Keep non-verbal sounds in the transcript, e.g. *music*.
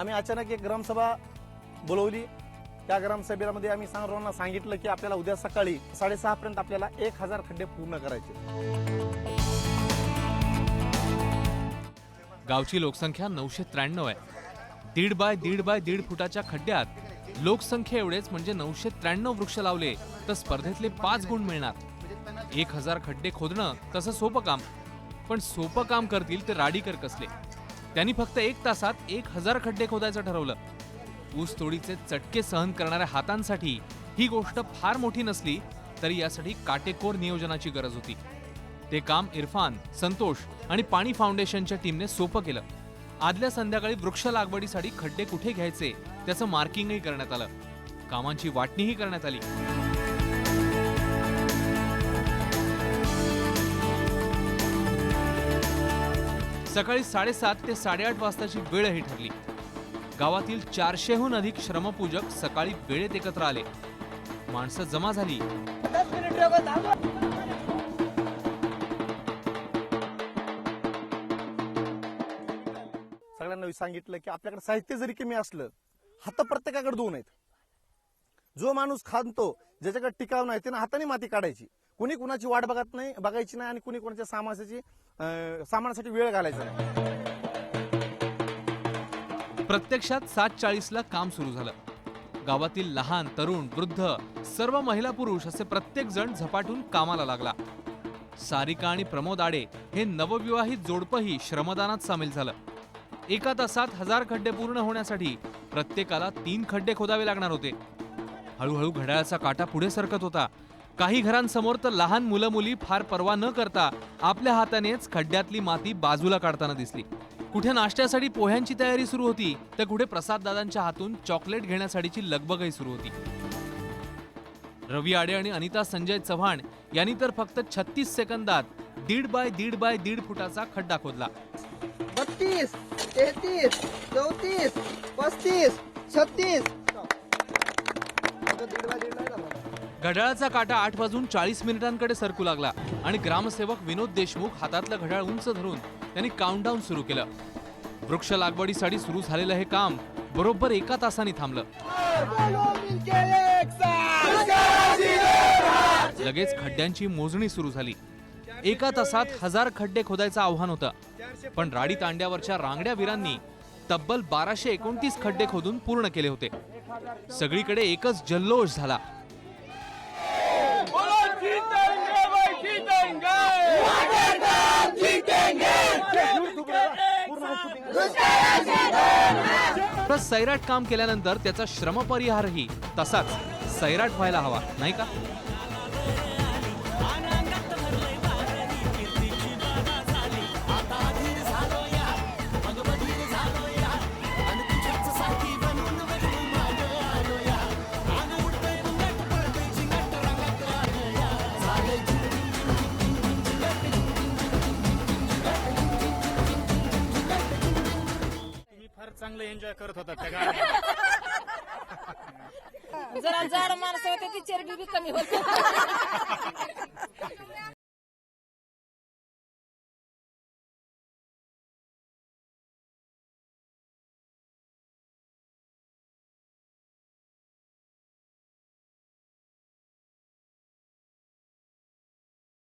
आम्ही अचानक एक ग्रामसभा बोलवली. त्या ग्रामसभेमध्ये आम्ही सर्वांना सांगितलं की आपल्याला उद्या सकाळी साडेसहा पर्यंत आपल्याला एक हजार खड्डे पूर्ण करायचे. गावची लोकसंख्या नऊशे त्र्याण्णव आहे. दीड बाय दीड बाय दीड फुटाच्या खड्ड्यात लोकसंख्या एवढेच म्हणजे नऊशे त्र्याण्णव वृक्ष लावले तर स्पर्धेतले पाच गुण मिळणार. एक हजार खड्डे खोदणं तसं सोपं काम. पण सोपं काम करतील ते राडीकर कसले? त्यांनी फक्त एक तासात एक हजार खड्डे खोदायचं ठरवलं. ऊस तोडीचे चटके सहन करणाऱ्या हातांसाठी ही गोष्ट फार मोठी नसली तरी यासाठी काटेकोर नियोजनाची गरज होती. ते काम इरफान संतोष आणि पाणी फाउंडेशनच्या टीमने सोपं केलं. आदल्या संध्याकाळी वृक्ष लागवडीसाठी खड्डे कुठे घ्यायचे? त्याचं मार्किंगही करण्यात आलं. कामांची वाटणीही करण्यात आली. सकाळी साडेसात ते साडेआठ वाजताची वेळही ठरली. गावातील चारशेहून अधिक श्रमपूजक सकाळी वेळेत एकत्र आले. माणसं जमा झाली. सगळ्यांना सांगितलं की आपल्याकडे साहित्य जरी कमी असलं हात प्रत्येकाकडे दोन आहेत. जो माणूस खांदतो ज्याच्याकडे टिकाव नाही त्यानं हाताने माती काढायची. कुणी कुणाची वाट बघत नाही बघायची नाही आणि कुणी कुणाच्या सामासाची सामानासाठी वेळ घालायचा नाही. प्रत्यक्षात सात चाळीसला काम सुरू झालं. गावातील लहान तरुण वृद्ध सर्व महिला पुरुष असे प्रत्येक जण झपाटून कामाला लागला. सारिका आणि प्रमोद आडे हे नवविवाहित जोडपंही श्रमदानात सामील झालं. एका तासात हजार खड्डे पूर्ण होण्यासाठी प्रत्येकाला तीन खड्डे खोदावे लागणार होते. हळूहळू घड्याळाचा काटा पुढे सरकत होता. काही घरांसमोर तर लहान मुलं मुली फार पर्वा न करता आपल्या हातानेच खड्ड्यातली माती बाजूला काढताना दिसली. कुठे नाश्त्यासाठी पोह्यांची तयारी सुरू होती तर कुठे प्रसाद दादांच्या हातून चॉकलेट घेण्यासाठीची लगबगही सुरू होती. रवी आडे आणि अनिता संजय चव्हाण यांनी तर फक्त छत्तीस सेकंदात दीड बाय दीड बाय दीड फुटाचा खड्डा खोदला. बत्तीस तेहतीस चौतीस पस्तीस छत्तीस. घड्याळाचा काटा आठ वाजून चाळीस मिनिटांकडे सरकू लागला आणि ग्रामसेवक विनोद देशमुख हातातलं घड्याळ उंच धरून त्यांनी काउंटडाऊन सुरू केलं. वृक्ष लागवडीसाठी सुरू झालेलं हे काम बरोबर एका तासाने थांबलं. लगेच खड्ड्यांची मोजणी सुरू झाली. एका तासात हजार खड्डे खोदायचं आव्हान होतं. पण राडी तांड्यावरच्या रांगड्या वीरांनी तब्बल बाराशे एकोणतीस खड्डे खोदून पूर्ण केले होते. सगळीकडे एकच जल्लोष झाला. सैराट काम केल्यानंतर त्याचा श्रमपरिहारही तसाच सैराट व्हायला हवा नाही का? चांगलं एन्जॉय करत होता त्या गावात जरा जाड माणसं होते ती चरबी बी कमी होते. *laughs*